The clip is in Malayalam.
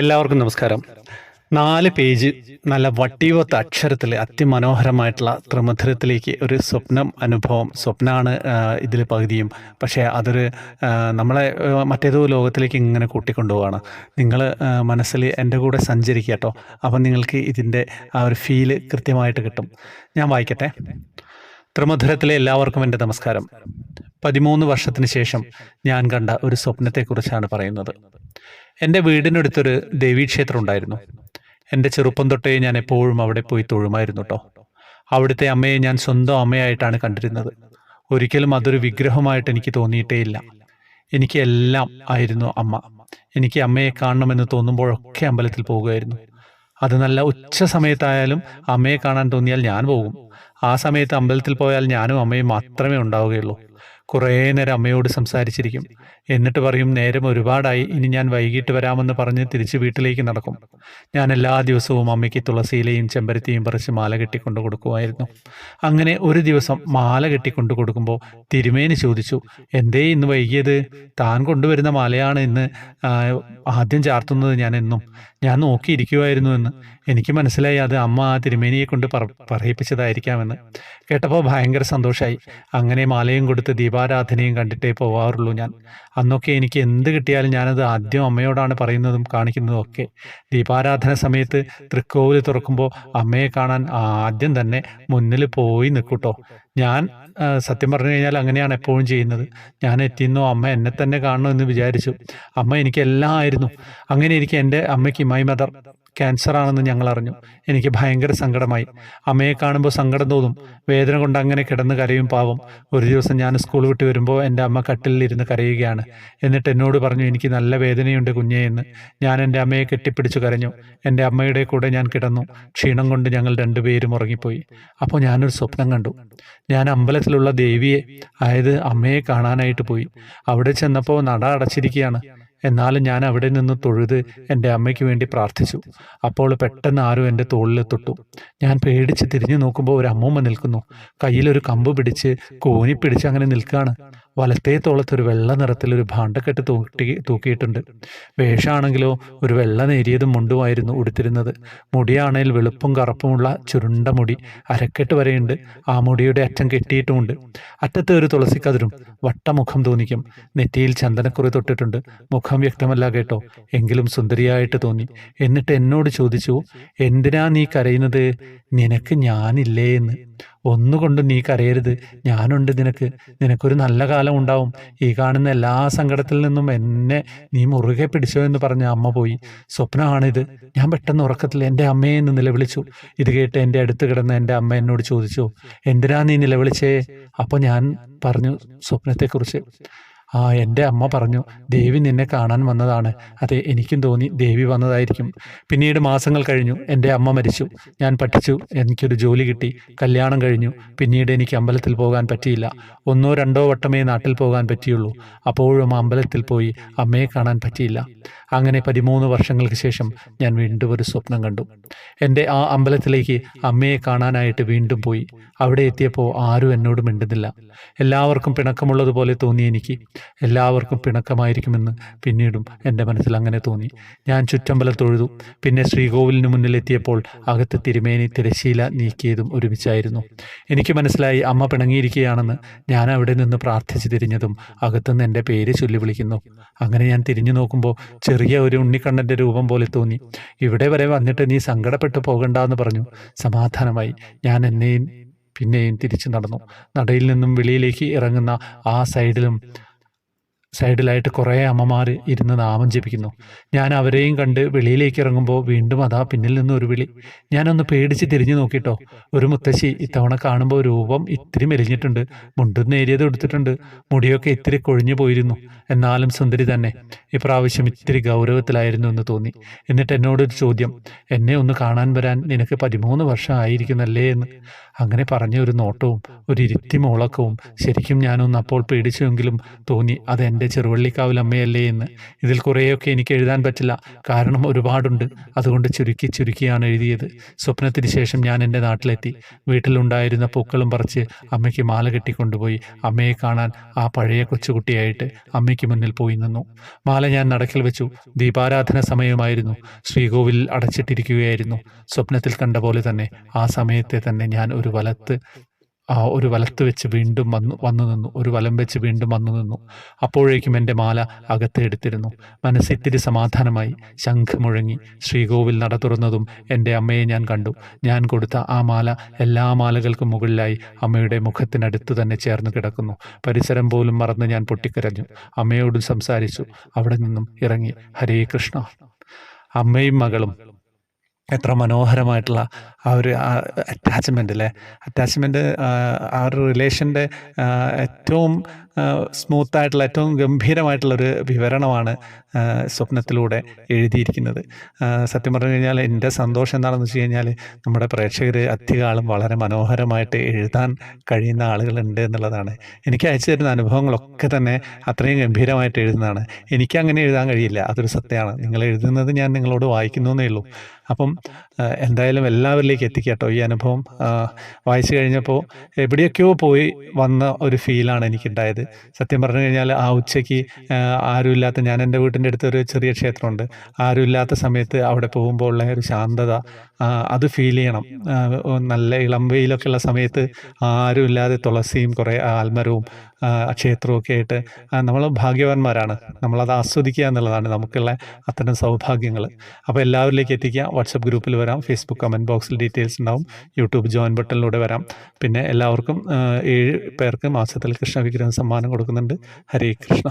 എല്ലാവർക്കും നമസ്കാരം. നാല് പേജ് നല്ല വട്ടിവത്ത അക്ഷരത്തിൽ അതിമനോഹരമായിട്ടുള്ള ത്രിമധുരത്തിലേക്ക് ഒരു സ്വപ്നം അനുഭവം സ്വപ്നമാണ് ഇതിൽ പകുതിയും. പക്ഷേ അതൊരു നമ്മളെ മറ്റേതോ ലോകത്തിലേക്ക് ഇങ്ങനെ കൂട്ടിക്കൊണ്ടുപോവാണ്. നിങ്ങൾ മനസ്സിൽ എന്റെ കൂടെ സഞ്ചരിക്കുക കേട്ടോ. അപ്പം നിങ്ങൾക്ക് ഇതിന്റെ ആ ഒരു ഫീൽ കൃത്യമായിട്ട് കിട്ടും. ഞാൻ വായിക്കട്ടെ. ത്രിമധുരത്തിലെ എല്ലാവർക്കും എന്റെ നമസ്കാരം. പതിമൂന്ന് വർഷത്തിന് ശേഷം ഞാൻ കണ്ട ഒരു സ്വപ്നത്തെക്കുറിച്ചാണ് പറയുന്നത്. എന്റെ വീടിനടുത്തൊരു ദേവീക്ഷേത്രം ഉണ്ടായിരുന്നു എന്റെ ചെറുപ്പം തൊട്ടേ ഞാൻ എപ്പോഴും അവിടെ പോയി തൊഴുമായിരുന്നു കേട്ടോ അവിടുത്തെ അമ്മയെ ഞാൻ സ്വന്തം അമ്മയായിട്ടാണ് കണ്ടിരുന്നത്. ഒരിക്കലും അതൊരു വിഗ്രഹമായിട്ട് എനിക്ക് തോന്നിയിട്ടേയില്ല എനിക്ക് എല്ലാം ആയിരുന്നു അമ്മ. എനിക്ക് അമ്മയെ കാണണമെന്ന് തോന്നുമ്പോഴൊക്കെ അമ്പലത്തിൽ പോകുമായിരുന്നു. അത് നല്ല ഉച്ച സമയത്തായാലും അമ്മയെ കാണാൻ തോന്നിയാൽ ഞാൻ പോകും. ആ സമയത്ത് അമ്പലത്തിൽ പോയാൽ ഞാനും അമ്മയും മാത്രമേ ഉണ്ടാവുകയുള്ളൂ. കുറേ നേരം അമ്മയോട് സംസാരിച്ചിരിക്കും. എന്നിട്ട് പറയും നേരം ഒരുപാടായി. ഇനി ഞാൻ വൈകിട്ട് വരാമെന്ന് പറഞ്ഞ് തിരിച്ച് വീട്ടിലേക്ക് നടക്കും. ഞാൻ എല്ലാ ദിവസവും അമ്മയ്ക്ക് തുളസിയിലെയും ചെമ്പരത്തിയും പറിച്ച് മാല കെട്ടിക്കൊണ്ട് കൊടുക്കുമായിരുന്നു. അങ്ങനെ ഒരു ദിവസം മാല കെട്ടിക്കൊണ്ട് കൊടുക്കുമ്പോൾ തിരുമേനി ചോദിച്ചു എന്തേ ഇന്ന് വൈകിയത്? താൻ കൊണ്ടുവരുന്ന മാലയാണ് ഇന്ന് ആദ്യം ചാർത്തുന്നത് ഞാൻ എന്നും. ഞാൻ നോക്കിയിരിക്കുമായിരുന്നു എന്ന്. എനിക്ക് മനസ്സിലായി അത് അമ്മ ആ തിരുമേനിയെ കൊണ്ട് പറ പറയിപ്പിച്ചതായിരിക്കാമെന്ന്. കേട്ടപ്പോൾ ഭയങ്കര സന്തോഷമായി അങ്ങനെ മാലയും കൊടുത്ത് ദീപാരാധനയും കണ്ടിട്ടേ പോവാറുള്ളൂ ഞാൻ. അന്നൊക്കെ എനിക്ക് എന്ത് കിട്ടിയാലും ഞാനത് ആദ്യം അമ്മയോടാണ് പറയുന്നതും കാണിക്കുന്നതും ഒക്കെ. ദീപാരാധന സമയത്ത് തൃക്കോവിൽ തുറക്കുമ്പോൾ അമ്മയെ കാണാൻ ആദ്യം തന്നെ മുന്നിൽ പോയി നിൽക്കൂട്ടോ. ഞാൻ സത്യം പറഞ്ഞു കഴിഞ്ഞാൽ അങ്ങനെയാണ് എപ്പോഴും ചെയ്യുന്നത്. ഞാൻ എത്തിയെന്നോ അമ്മ എന്നെ തന്നെ കാണണമെന്ന് വിചാരിച്ചു. അമ്മ എനിക്ക് എല്ലാം ആയിരുന്നു. അങ്ങനെ എനിക്ക് എന്റെ അമ്മയ്ക്ക് മൈ മദർ ക്യാൻസർ ആണെന്ന് ഞങ്ങൾ അറിഞ്ഞു എനിക്ക് ഭയങ്കര സങ്കടമായി. അമ്മയെ കാണുമ്പോൾ സങ്കടം തോന്നും. വേദന കൊണ്ട് അങ്ങനെ കിടന്ന് കരയും പാവം. ഒരു ദിവസം ഞാൻ സ്കൂൾ വിട്ട് വരുമ്പോൾ എന്റെ അമ്മ കട്ടിലിൽ ഇരുന്ന് കരയുകയാണ്. എന്നിട്ട് എന്നോട് പറഞ്ഞു എനിക്ക് നല്ല വേദനയുണ്ട് കുഞ്ഞേ എന്ന്. ഞാൻ എന്റെ അമ്മയെ കെട്ടിപ്പിടിച്ചു കരഞ്ഞു. എന്റെ അമ്മയുടെ കൂടെ ഞാൻ കിടന്നു. ക്ഷീണം കൊണ്ട് ഞങ്ങൾ രണ്ടുപേരും ഉറങ്ങിപ്പോയി. അപ്പോൾ ഞാനൊരു സ്വപ്നം കണ്ടു. ഞാൻ അമ്പലത്തിലുള്ള ദേവിയെ അതായത് അമ്മയെ കാണാനായിട്ട് പോയി. അവിടെ ചെന്നപ്പോൾ നട അടച്ചിരിക്കുകയാണ്. എന്നാലും ഞാൻ അവിടെ നിന്ന് തൊഴുത് എന്റെ അമ്മയ്ക്ക് വേണ്ടി പ്രാർത്ഥിച്ചു. അപ്പോൾ പെട്ടെന്ന് ആരും എന്റെ തോളിൽ തൊട്ടു. ഞാൻ പേടിച്ച് തിരിഞ്ഞു നോക്കുമ്പോൾ ഒരു അമ്മൂമ്മ നിൽക്കുന്നു. കയ്യിലൊരു കമ്പ് പിടിച്ച് കോനി പിടിച്ച് അങ്ങനെ നിൽക്കുകയാണ് വലത്തേ തോളത്ത് ഒരു വെള്ള നിറത്തിൽ ഒരു ഭാണ്ഡക്കെട്ട് തൂക്കി തൂക്കിയിട്ടുണ്ട്. വേഷമാണെങ്കിലോ ഒരു വെള്ള നേരിയതും മുണ്ടുമായിരുന്നു ഉടുത്തിരുന്നത്. മുടിയാണേൽ വെളുപ്പും കറുപ്പുമുള്ള ചുരുണ്ട മുടി അരക്കെട്ട് വരെയുണ്ട്. ആ മുടിയുടെ അറ്റം കെട്ടിയിട്ടുമുണ്ട്. അറ്റത്ത് ഒരു തുളസിക്കതിരും വട്ടമുഖം തോന്നിക്കും. നെറ്റിയിൽ ചന്ദനക്കുറി തൊട്ടിട്ടുണ്ട്. മുഖം വ്യക്തമല്ല കേട്ടോ. എങ്കിലും സുന്ദരിയായിട്ട് തോന്നി. എന്നിട്ട് എന്നോട് ചോദിച്ചു എന്തിനാ നീ കരയുന്നത്? നിനക്ക് ഞാനില്ലേ എന്ന്. ഒന്നുകൊണ്ടും നീ കരയരുത്. ഞാനുണ്ട് നിനക്ക്. നിനക്കൊരു നല്ല കാലം ഉണ്ടാവും. ഈ കാണുന്ന എല്ലാ സങ്കടത്തിൽ നിന്നും എന്നെ നീ മുറുകെ പിടിച്ചോ എന്ന് പറഞ്ഞ അമ്മ പോയി. സ്വപ്നമാണിത്. ഞാൻ പെട്ടെന്ന് ഉറക്കത്തിൽ എന്റെ അമ്മയെ എന്ന് നിലവിളിച്ചു. ഇത് കേട്ട് എന്റെ അടുത്ത് കിടന്ന എന്റെ അമ്മ എന്നോട് ചോദിച്ചു എന്തിനാ നീ നിലവിളിച്ചേ? അപ്പോൾ ഞാൻ പറഞ്ഞു സ്വപ്നത്തെക്കുറിച്ച്. ആ എന്റെ അമ്മ പറഞ്ഞു ദേവി നിന്നെ കാണാൻ വന്നതാണ്. അതെ എനിക്കും തോന്നി ദേവി വന്നതായിരിക്കും. പിന്നീട് മാസങ്ങൾ കഴിഞ്ഞു എന്റെ അമ്മ മരിച്ചു. ഞാൻ പഠിച്ചു എനിക്കൊരു ജോലി കിട്ടി കല്യാണം കഴിഞ്ഞു. പിന്നീട് എനിക്ക് അമ്പലത്തിൽ പോകാൻ പറ്റിയില്ല. ഒന്നോ രണ്ടോ വട്ടമേ നാട്ടിൽ പോകാൻ പറ്റിയുള്ളൂ. അപ്പോഴും അമ്പലത്തിൽ പോയി അമ്മയെ കാണാൻ പറ്റിയില്ല. അങ്ങനെ പതിമൂന്ന് വർഷങ്ങൾക്ക് ശേഷം ഞാൻ വീണ്ടും ഒരു സ്വപ്നം കണ്ടു. എന്റെ ആ അമ്പലത്തിലേക്ക് അമ്മയെ കാണാനായിട്ട് വീണ്ടും പോയി. അവിടെ എത്തിയപ്പോൾ ആരും എന്നോട് മിണ്ടുന്നില്ല. എല്ലാവർക്കും പിണക്കമുള്ളതുപോലെ തോന്നി എനിക്ക്. എല്ലാവർക്കും പിണക്കമായിരിക്കുമെന്ന് പിന്നീടും എന്റെ മനസ്സിൽ അങ്ങനെ തോന്നി. ഞാൻ ചുറ്റമ്പലം തൊഴുതു. പിന്നെ ശ്രീകോവിലിന് മുന്നിലെത്തിയപ്പോൾ അകത്ത് തിരുമേനി തിരശീല നീക്കിയതും ഒരുമിച്ചായിരുന്നു. എനിക്ക് മനസ്സിലായി അമ്മ പിണങ്ങിയിരിക്കുകയാണെന്ന് ഞാൻ അവിടെ നിന്ന് പ്രാർത്ഥിച്ചു തിരിഞ്ഞതും അകത്തുനിന്ന് എന്റെ പേര് ചൊല്ലി വിളിക്കുന്നു. അങ്ങനെ ഞാൻ തിരിഞ്ഞു നോക്കുമ്പോൾ ചെറിയ ഒരു ഉണ്ണിക്കണ്ണന്റെ രൂപം പോലെ തോന്നി. ഇവിടെ വരെ വന്നിട്ട് നീ സങ്കടപ്പെട്ടു പോകണ്ടെന്ന് പറഞ്ഞു. സമാധാനമായി ഞാൻ എന്നെയും പിന്നെയും തിരിച്ചു നടന്നു. നടയിൽ നിന്നും വെളിയിലേക്ക് ഇറങ്ങുന്ന ആ സൈഡിലും സൈഡിലായിട്ട് കുറേ അമ്മമാർ ഇരുന്ന് നാമം ജപിക്കുന്നു. ഞാൻ അവരെയും കണ്ട് വെളിയിലേക്ക് ഇറങ്ങുമ്പോൾ വീണ്ടും അതാ പിന്നിൽ നിന്ന് ഒരു വിളി. ഞാനൊന്ന് പേടിച്ച് തിരിഞ്ഞു നോക്കിട്ടോ. ഒരു മുത്തശ്ശി ഇത്തവണ കാണുമ്പോൾ രൂപം ഇത്തിരി മെലിഞ്ഞിട്ടുണ്ട്. മുണ്ടും നേരിയത് എടുത്തിട്ടുണ്ട്. മുടിയൊക്കെ ഇത്തിരി കൊഴിഞ്ഞു പോയിരുന്നു. എന്നാലും സുന്ദരി തന്നെ. ഇപ്രാവശ്യം ഇത്തിരി ഗൗരവത്തിലായിരുന്നു എന്ന് തോന്നി. എന്നിട്ട് എന്നോടൊരു ചോദ്യം. എന്നെ ഒന്ന് കാണാൻ വരാൻ നിനക്ക് പതിമൂന്ന് വർഷം ആയിരിക്കുന്നല്ലേ? എന്ന്. അങ്ങനെ പറഞ്ഞ ഒരു നോട്ടവും ഒരു ഇരുത്തി മുളക്കവും. ശരിക്കും ഞാനൊന്ന് അപ്പോൾ പേടിച്ചുവെങ്കിലും തോന്നി അത് എന്റെ ചെറുവള്ളിക്കാവിലമ്മയല്ലേ എന്ന്. ഇതിൽ കുറേയൊക്കെ എനിക്ക് എഴുതാൻ പറ്റില്ല. കാരണം ഒരുപാടുണ്ട്. അതുകൊണ്ട് ചുരുക്കി ചുരുക്കിയാണ് എഴുതിയത്. സ്വപ്നത്തിന് ശേഷം ഞാൻ എന്റെ നാട്ടിലെത്തി. വീട്ടിലുണ്ടായിരുന്ന പൂക്കളും പറിച്ച് അമ്മയ്ക്ക് മാല കെട്ടിക്കൊണ്ടുപോയി. അമ്മയെ കാണാൻ ആ പഴയ കൊച്ചുകുട്ടിയായിട്ട് അമ്മയ്ക്ക് മുന്നിൽ പോയി നിന്നു. മാല ഞാൻ നടക്കിൽ വെച്ചു. ദീപാരാധന സമയമായിരുന്നു. ശ്രീകോവിൽ അടച്ചിട്ടിരിക്കുകയായിരുന്നു. സ്വപ്നത്തിൽ കണ്ട പോലെ തന്നെ ആ സമയത്തെ തന്നെ ഞാൻ ഒരു വലത്ത് ഒരു വലത്ത് വെച്ച് വീണ്ടും വന്നു വന്നു നിന്നു ഒരു വലം വെച്ച് വീണ്ടും വന്നു നിന്നു. അപ്പോഴേക്കും എന്റെ മാല അകത്ത് എടുത്തിരുന്നു. മനസ്സിത്തിരി സമാധാനമായി. ശംഖ് മുഴങ്ങി. ശ്രീകോവിൽ നട തുറന്നതും എന്റെ അമ്മയെ ഞാൻ കണ്ടു. ഞാൻ കൊടുത്ത ആ മാല എല്ലാ മാലകൾക്കും മുകളിലായി അമ്മയുടെ മുഖത്തിനടുത്ത് തന്നെ ചേർന്ന് കിടക്കുന്നു. പരിസരം പോലും മറന്ന് ഞാൻ പൊട്ടിക്കരഞ്ഞു. അമ്മയോടും സംസാരിച്ചു. അവിടെ നിന്നും ഇറങ്ങി. ഹരേ കൃഷ്ണ. അമ്മയും മകളും. എത്ര മനോഹരമായിട്ടുള്ള ആ ഒരു അറ്റാച്ച്മെന്റ് അല്ലേ അറ്റാച്ച്മെന്റ് ആ ഒരു റിലേഷന്റെ ഏറ്റവും സ്മൂത്തായിട്ടുള്ള ഏറ്റവും ഗംഭീരമായിട്ടുള്ളൊരു വിവരണമാണ് സ്വപ്നത്തിലൂടെ എഴുതിയിരിക്കുന്നത്. സത്യം പറഞ്ഞു കഴിഞ്ഞാൽ എന്റെ സന്തോഷം എന്താണെന്ന് വെച്ച് കഴിഞ്ഞാൽ നമ്മുടെ പ്രേക്ഷകർ അധികാളും വളരെ മനോഹരമായിട്ട് എഴുതാൻ കഴിയുന്ന ആളുകളുണ്ട് എന്നുള്ളതാണ്. എനിക്ക് അയച്ചു തരുന്ന അനുഭവങ്ങളൊക്കെ തന്നെ അത്രയും ഗംഭീരമായിട്ട് എഴുതുന്നതാണ്. എനിക്ക് അങ്ങനെ എഴുതാൻ കഴിയില്ല. അതൊരു സത്യമാണ്. നിങ്ങൾ എഴുതുന്നത് ഞാൻ നിങ്ങളോട് വായിക്കുന്നു എന്നേ ഉള്ളൂ. അപ്പം എന്തായാലും എല്ലാവരിലേക്ക് എത്തിക്കട്ടോ ഈ അനുഭവം. വായിച്ചു കഴിഞ്ഞപ്പോൾ എവിടെയൊക്കെയോ പോയി വന്ന ഒരു ഫീലാണ് എനിക്കുണ്ടായത്. സത്യം പറഞ്ഞു കഴിഞ്ഞാൽ ആ ഉച്ചയ്ക്ക് ആരുമില്ലാത്ത ഞാൻ എന്റെ വീട്ടിന്റെ അടുത്ത് ഒരു ചെറിയ ക്ഷേത്രമുണ്ട്. ആരുമില്ലാത്ത സമയത്ത് അവിടെ പോകുമ്പോൾ ഉള്ള ഒരു ശാന്തത അത് ഫീൽ ചെയ്യണം. നല്ല ഇളം വെയിലൊക്കെ ഉള്ള സമയത്ത് ആരുമില്ലാതെ തുളസിയും കുറേ ആൽമരവും ക്ഷേത്രവും ഒക്കെ ആയിട്ട് നമ്മൾ ഭാഗ്യവാന്മാരാണ്. നമ്മളത് ആസ്വദിക്കുക എന്നുള്ളതാണ് നമുക്കുള്ള അത്തരം സൗഭാഗ്യങ്ങൾ. അപ്പോൾ എല്ലാവരിലേക്ക് എത്തിക്കുക. വാട്സപ്പ് ഗ്രൂപ്പിൽ വരാം. ഫേസ്ബുക്ക് കമന്റ് ബോക്സിൽ ഡീറ്റെയിൽസ് ഉണ്ടാവും. യൂട്യൂബ് ജോയിൻ ബട്ടണിലൂടെ വരാം. പിന്നെ എല്ലാവർക്കും ഏഴ് പേർക്ക് മാസത്തിൽ കൃഷ്ണ വിഗ്രഹം സമ്മാനം കൊടുക്കുന്നുണ്ട്. ഹരേ കൃഷ്ണ.